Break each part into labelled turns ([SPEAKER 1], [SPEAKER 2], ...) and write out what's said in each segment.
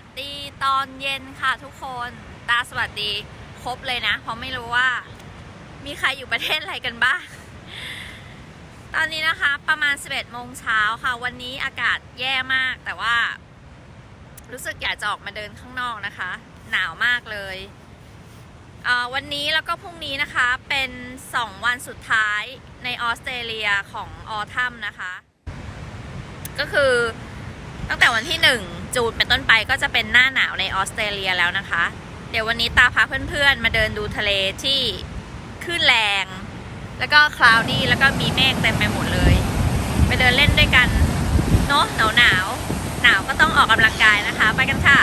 [SPEAKER 1] วัสดีตอนเย็นค่ะทุกคนตาสวัสดีครบเลยนะ เพราะไม่รู้ว่า มีใครอยู่ประเทศอะไรกันบ้าง ตอนนี้นะคะ ประมาณ 11โมงเช้าค่ะ วันนี้อากาศแย่มาก แต่ว่า รู้สึกอยากจะออกมาเดินข้างนอกนะคะ หนาวมากเลยเอ่อวันนี้แล้วก็พรุ่งนี้นะคะ เป็น 2 วันสุดท้ายในออสเตรเลียของออทัมนะคะ ก็คือ ตั้งแต่วันที่ 1 จูนเป็นต้นไปก็จะเป็นหน้าหนาวในออสเตรเลียแล้วนะคะ เดี๋ยววันนี้ตาพาเพื่อนๆ มาเดินดูทะเลที่ขึ้นแรง แล้วก็คลาวดี้แล้วก็มีเมฆเต็มไปหมดเลย ไปเดินเล่นด้วยกันเนาะหนาวหนาวหนาวก็ต้องออกกำลังกายนะคะ ไปกันค่ะ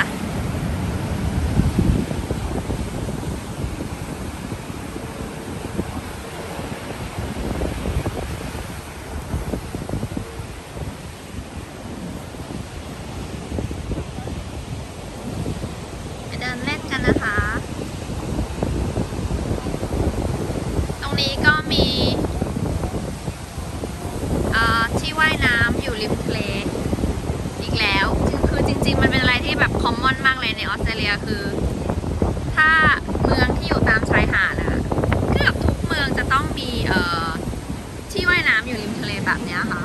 [SPEAKER 1] ไปเดินเล่นกันนะคะ ตรงนี้ก็มีเอ่อที่ว่ายน้ำอยู่ริมทะเลอีกแล้วคือคือจริง ๆ มันเป็นอะไรที่แบบคอมมอนมากเลยในออสเตรเลียคือ ถ้าเมืองที่อยู่ตามชายหาดอะเกือบทุกเมืองจะต้องมีเอ่อที่ว่ายน้ำอยู่ ริมทะเลแบบเนี้ยค่ะ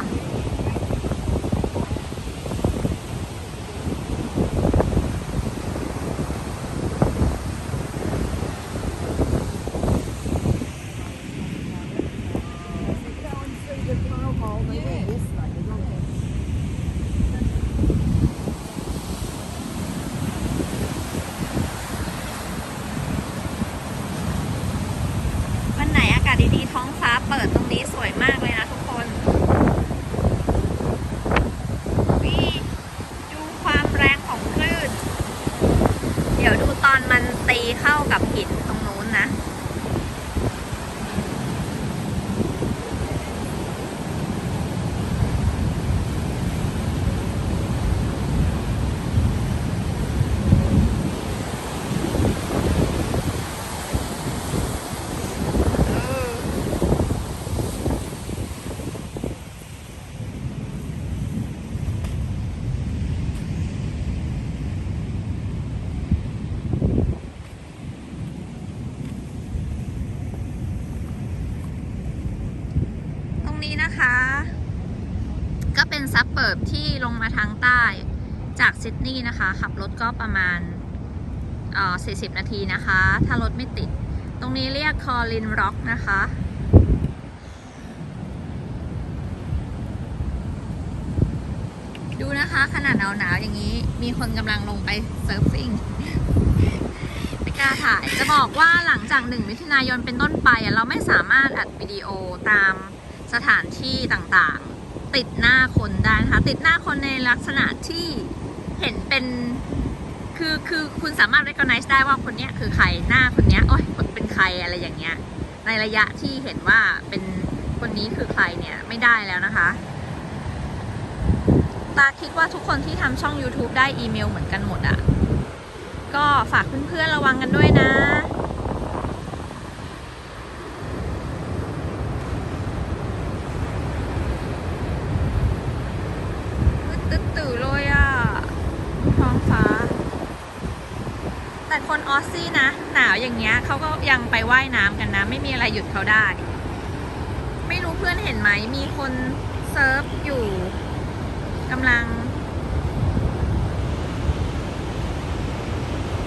[SPEAKER 1] วันไหนอากาศดีๆ ท้องฟ้าเปิดตรงนี้สวยมากเลยนะทุกคนวิดูความแรงของคลื่น เดี๋ยวดูตอนมันตีเข้ากับหินตรงนู้นนะ ตรงนี้นะคะ ก็เป็นซับเปิบที่ลงมาทางใต้จาก ซิดนีย์นะคะ ขับรถก็ประมาณเอ่อ40 นาทีนะคะ ถ้ารถไม่ติด ตรงนี้เรียกคอลินร็อกนะคะ ดูนะคะขนาดหนาวๆอย่างนี้ มีคนกำลังลงไปเซิร์ฟฟิ้งไม่กล้าถ่ายจะบอกว่าหลังจากหนึ่งมิถุนายนเป็นต้นไป เราไม่สามารถอัดวิดีโอตามสถานที่ต่างๆ ติดหน้าคนได้นะคะ ติดหน้าคนในลักษณะที่ เห็นเป็น คือคือคุณสามารถ recognize ได้ว่าคนเนี้ยคือใครหน้าคนเนี้ยโอ้ยเป็นใครอะไรอย่างเงี้ย ในระยะที่เห็นว่าเป็นคนนี้คือใครเนี่ยไม่ได้แล้วนะคะ ตาคิดว่าทุกคนที่ทำช่อง YouTube ได้อีเมลเหมือนกันหมดอะก็ฝากเพื่อนๆระวังกันด้วยนะมืดตึ๊ดตื่อเลย ฟ้า แต่คนออสซี่นะ หนาวอย่างเงี้ยเขาก็ยังไปว่ายน้ำกันนะ ไม่มีอะไรหยุดเขาได้ ไม่รู้เพื่อนเห็นไหม มีคนเซิร์ฟอยู่กำลัง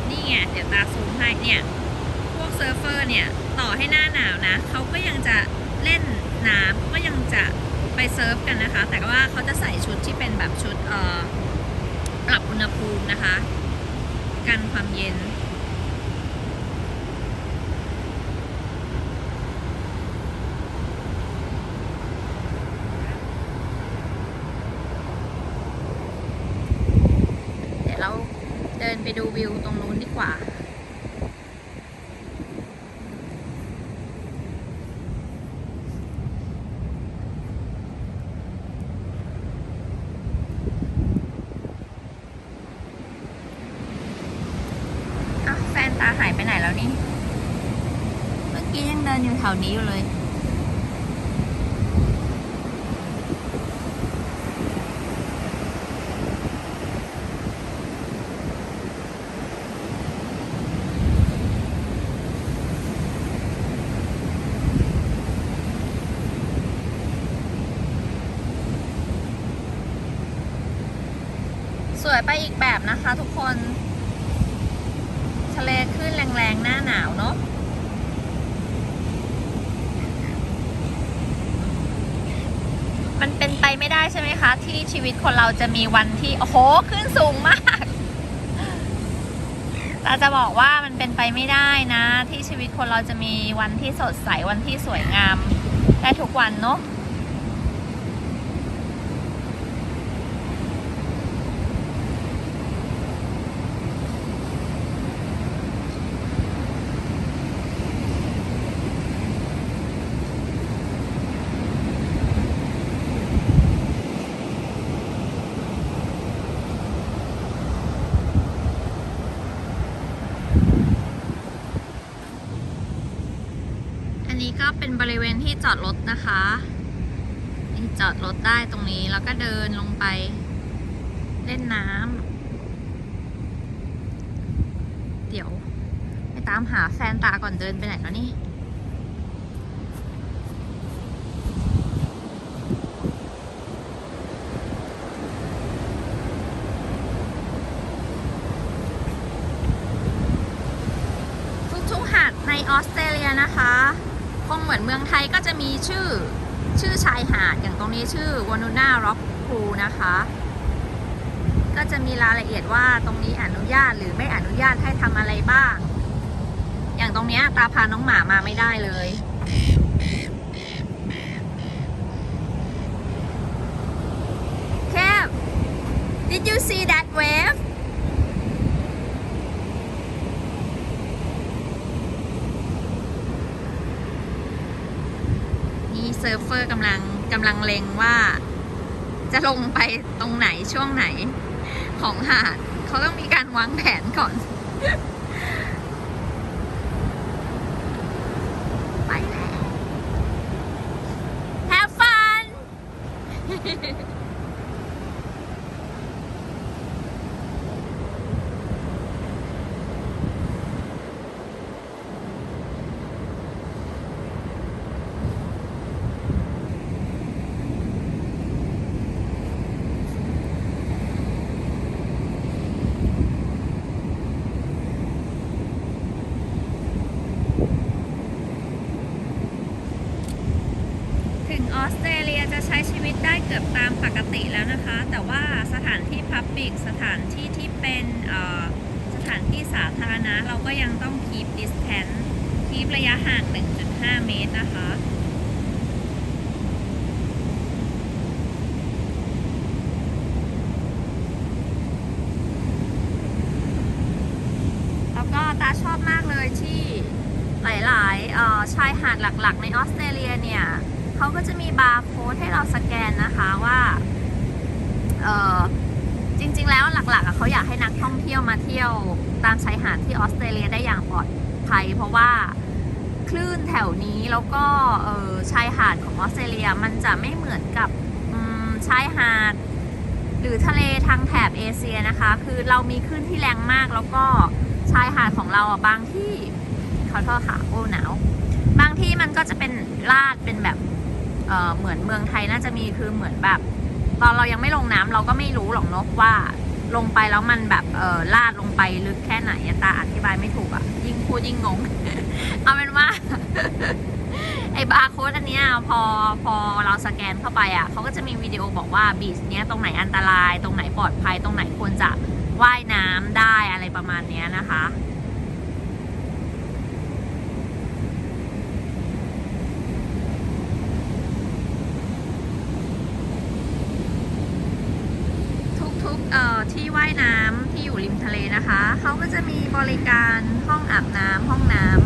[SPEAKER 1] นี่ไง เดี๋ยวตาซูมให้เนี่ย พวกเซิร์ฟเฟอร์เนี่ย ต่อให้หน้าหนาวนะ เขาก็ยังจะเล่นน้ำก็ยังจะไปเซิร์ฟกันนะคะ แต่ว่าเขาจะใส่ชุดที่เป็นแบบชุดเอ่อ ปรับอุณหภูมินะคะ กันความเย็น เดี๋ยวเราเดินไปดูวิวตรง ถวนี้เลย สวยไปอีกแบบนะคะทุกคน ทะเลขึ้นแรงๆ หน้าหนาวเนาะ ไม่ได้ใช่ไหมคะ ที่ชีวิตคนเราจะมีวันที่ โอ้โห ขึ้นสูงมาก เราจะบอกว่ามันเป็นไปไม่ได้นะ ที่ชีวิตคนเราจะมีวันที่สดใสวันที่สวยงาม ได้ทุกวันเนาะ เป็นบริเวณที่จอดรถนะคะนี่จอดรถได้ตรงนี้แล้วก็เดินลงไป เล่นน้ำเดี๋ยว ไปตามหาแฟนตาก่อนเดินไปไหนแล้วนี่ทุกๆหาดในออสเตรเลียนะคะ คงเหมือนเมืองไทยก็จะมีชื่อชื่อชายหาดอย่างตรงนี้ชื่อวานูน่าร็อกพูนะคะ ก็จะมีรายละเอียดว่าตรงนี้อนุญาตหรือไม่อนุญาตให้ทำอะไรบ้าง อย่างตรงเนี้ยตาพาน้องหมามาไม่ได้เลยแคบ did you see that wave นี่เซิร์ฟเฟอร์ กำลังกำลังเลงว่า จะลงไปตรงไหนช่วงไหนของหาดเขาต้องมีการวางแผนก่อน ไปแล้ว Have fun ถึงออสเตรเลียจะใช้ชีวิตได้เกือบตามปกติแล้วนะคะ แต่ว่าสถานที่พับ l ิกสถานที่ที่เป็นสถานที่สาธารณะเราก็ยังต้อง keep distance keep ระยะห่าง 1.5 เมตรนะคะแล้วก็ตาชอบมากเลยที่หลายๆชายหาดหลักๆ ในออสเตรเลียเนี่ย เขาก็จะมีบาร์โค้ดให้เราสแกนนะคะว่าเออจริง ๆ แล้วหลักๆเขาอยากให้นักท่องเที่ยวมาเที่ยวตามชายหาดที่ออสเตรเลียได้อย่างปลอดภัย เพราะว่าคลื่นแถวนี้แล้วก็เออชายหาดของออสเตรเลียมันจะไม่เหมือนกับชายหาด หรือทะเลทางแถบเอเชียนะคะ คือเรามีคลื่นที่แรงมากแล้วก็ชายหาดของเราบางที่ขอโทษค่ะโอ้หนาว บางที่มันก็จะเป็นลาดเป็นแบบ เเหมือนเมืองไทยน่าจะมีคือเหมือนแบบ ตอนเรายังไม่ลงน้ำเราก็ไม่รู้หรอกเนอะว่าลงไปแล้วมันแบบเออลาดลงไปลึกแค่ไหนตาอธิบายไม่ถูกอะยิ่งพูดยิ่งงง เอาเป็นว่า ไอ้บาร์โค้ดอันเนี้ยพอพอเราสแกนเข้าไปอะเขาก็จะมีวิดีโอบอกว่าบีชเนี้ยตรงไหนอันตราย ตรงไหนปลอดภัยตรงไหนควรจะว่ายน้ำได้อะไรประมาณเนี้ยนะคะ ทุกๆเอ่อที่ว่ายน้ำที่อยู่ริมทะ เลนะคะ เขาก็จะมีบริการห้องอาบน้ำห้องน้ำ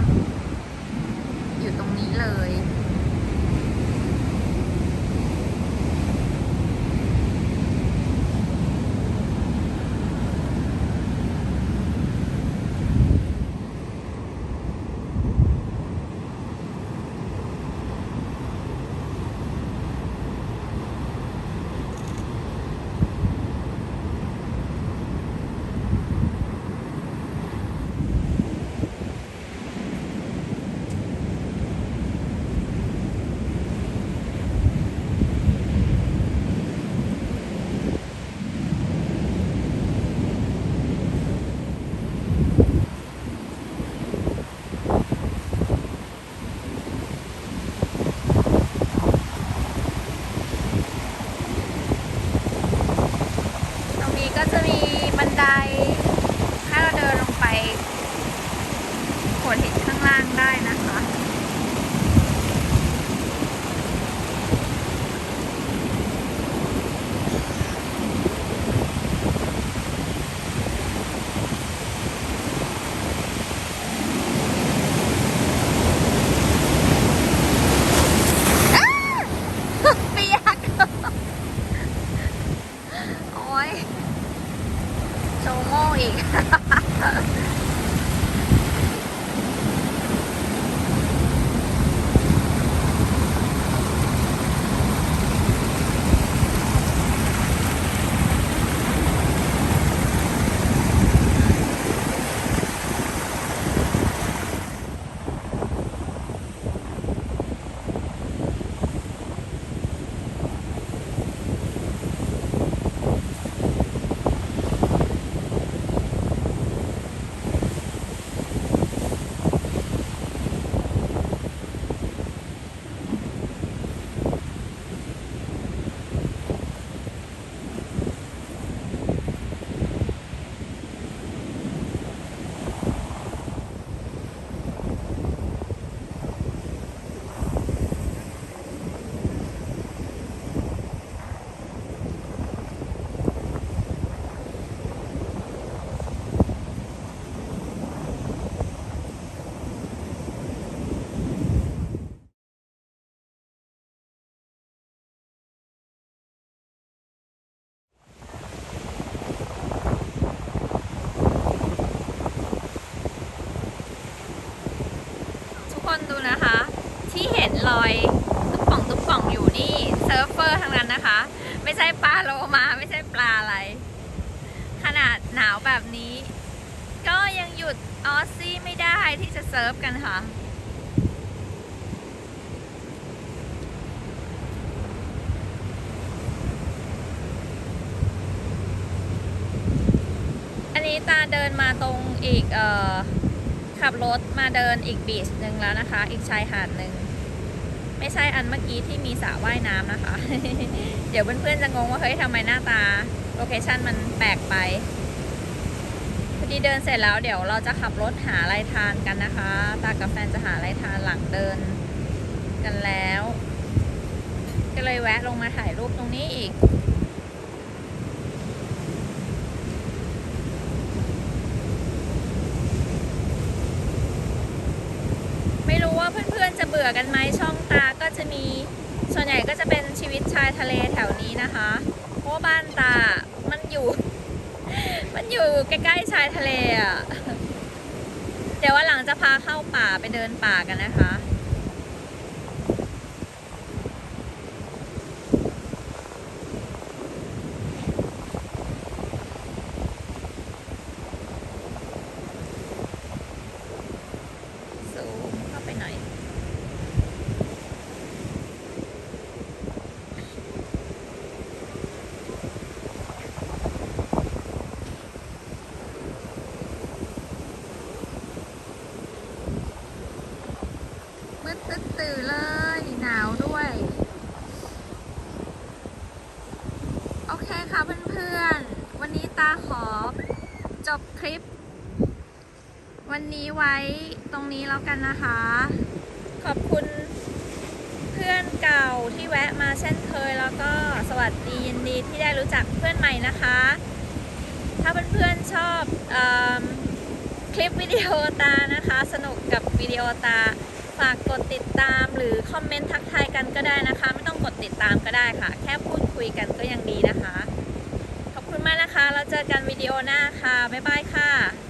[SPEAKER 1] าวแบบนี้ ก็ยังหยุดออสซี่ไม่ได้ที่จะเซิร์ฟกันค่ะ อันนี้ตาเดินมาตรงอีกเอ่อขับรถมาเดินอีกบีชหนึ่งแล้วนะคะ อีกชายหาดหนึ่งไม่ใช่อันเมื่อกี้ที่มีสระว่ายน้ำนะคะ เดี๋ยวเพื่อนๆจะงงว่าเฮ้ยทำไมหน้าตา โลเคชั่นมันแปลกไป อดีเดินเสร็จแล้วเดี๋ยวเราจะขับรถหาอะไรทานกันนะคะ ตากับแฟนจะหาอะไรทานหลังเดินกันแล้ว ก็เลยแวะลงมาถ่ายรูปตรงนี้อีก ไม่รู้ว่าเพื่อนๆจะเบื่อกันไหมช่องตาก็จะมี ส่วนใหญ่ก็จะเป็นชีวิตชายทะเลแถวนี้นะคะ เพราะบ้านตามันอยู่ มันอยู่ใกล้ๆชายทะเลอะ เดี๋ยวว่าหลังจะพาเข้าป่าไปเดินป่ากันนะคะ ซูมเข้าไปหน่อย มืดตึ๊ดตื่นเลย หนาวด้วย โอเคค่ะเพื่อนๆ วันนี้ตาขอจบคลิป วันนี้ไว้ตรง นี้แล้วกันนะคะ ขอบคุณเพื่อนเก่าที่แวะมาเช่นเคยแล้วก็สวัสดียินดีที่ได้รู้จักเพื่อนใหม่นะคะ ถ้าเพื่อนๆชอบอคลิปวิดีโอตานะคะ สนุกกับวิดีโอตาฝากกดติดตามหรือคอมเมนต์ทักทายกันก็ได้นะคะ ไม่ต้องกดติดตามก็ได้ค่ะ แค่พูดคุยกันก็ยังดีนะคะ ขอบคุณมากนะคะแล้วเจอกันวิดีโอหน้าค่ะ บ๊ายบายค่ะ